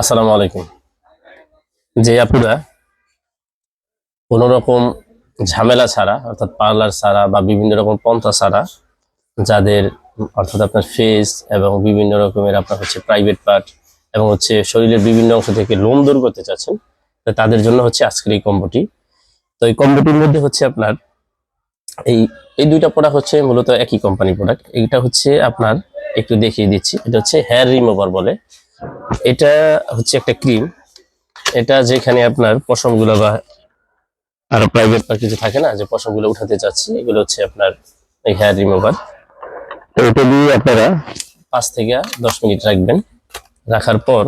আসসালামু আলাইকুম। যে আপুরা কোনো রকম ঝামেলা ছাড়া, অর্থাৎ পার্লার ছাড়া বা বিভিন্ন রকম পন্থা ছাড়া, যাদের অর্থাৎ আপনার ফেস এবং বিভিন্ন রকমের আপনার হচ্ছে প্রাইভেট পার্ট এবং হচ্ছে শরীরের বিভিন্ন অংশ থেকে লোম দূর করতে চাচ্ছেন তাদের জন্য হচ্ছে আজকের এই কম্বোটি তো এই কম্বোটির মধ্যে হচ্ছে আপনার এই এই দুইটা প্রোডাক্ট হচ্ছে মূলত একই কোম্পানির প্রোডাক্ট এইটা হচ্ছে আপনার একটু দেখিয়ে দিচ্ছি, এটা হচ্ছে হেয়ার রিমুভার বলে। এটা হচ্ছে একটা ক্রিম। এটা যেখানে আপনার পশমগুলো বা আর প্রাইভেট বা কিছু থাকে না, যে পশমগুলো উঠাতে চাচ্ছি, এগুলো হচ্ছে আপনার এই হেয়ার রিমুভার তো এটা দিয়ে আপনারা পাঁচ থেকে দশ মিনিট রাখবেন। রাখার পর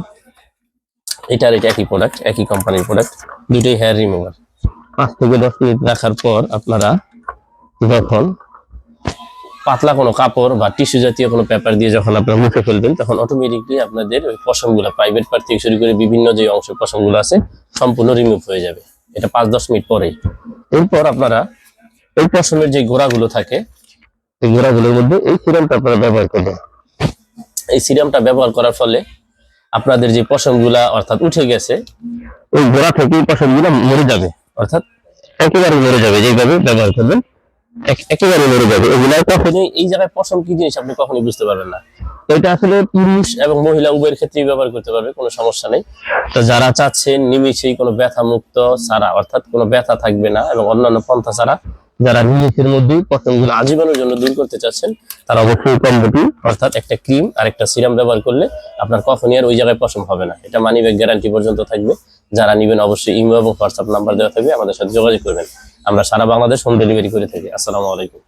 এটা একই প্রোডাক্ট একই কোম্পানির প্রোডাক্ট দুটোই হেয়ার রিমুভার পাঁচ থেকে দশ মিনিট রাখার পর আপনারা যখন পাতলা কোনো কাপড় বা টিস্যু জাতীয় কোনো পেপার দিয়ে যখন আপনারা মুখে ফেলবেন, তখন অটোমেটিকলি আপনাদের ওই পশমগুলো প্রাইভেট পার্ট থেকে শুরু করে বিভিন্ন যে অংশ পশমগুলো আছে, সম্পূর্ণ রিমুভ হয়ে যাবে। এটা পাঁচ দশ মিনিট পরেই। এরপর আপনারা এই পশমের যে গোড়াগুলো থাকে, এই গোড়াগুলোর মধ্যে এই সিরামটা আপনারা ব্যবহার করবেন। এই সিরামটা ব্যবহার করার ফলে আপনাদের যে পশমগুলা অর্থাৎ উঠে গেছে, ওই গোড়া থেকে পশমগুলো মরে যাবে। অর্থাৎ একেবারে মরে যাবে, যেভাবে ব্যবহার করবেন। একেবারে মরে যাবে। এগুলা কখনোই এই জায়গায় পশম কি জিনিস আপনি কখনোই বুঝতে পারবেন না। তো এটা আসলে পুরুষ এবং মহিলা উভয়ের ক্ষেত্রেই ব্যবহার করতে পারবে কোনো সমস্যা নেই। তো যারা চাচ্ছেন নিমিষেই কোনো ব্যথা মুক্ত ছাড়া অর্থাৎ কোনো ব্যথা থাকবে না এবং অন্যান্য পন্থা ছাড়া যারা নিমিষের মধ্যেই পশমগুলো আজীবনের জন্য দূর করতে চাচ্ছেন তারা অবশ্যই কম্বোটি অর্থাৎ একটা ক্রিম আর একটা সিরাম ব্যবহার করলে আপনার কখনই আর ওই জায়গায় পশম হবে না। এটা মানি ব্যাগ গ্যারান্টি পর্যন্ত থাকবে। যারা নিবেন অবশ্যই ইমো এবং হোয়াটসঅ্যাপ নাম্বার দেওয়া থাকবে আমাদের সাথে যোগাযোগ করবেন। আমরা সারা বাংলাদেশ হোম ডেলিভারি করে থাকি। আসসালামু আলাইকুম।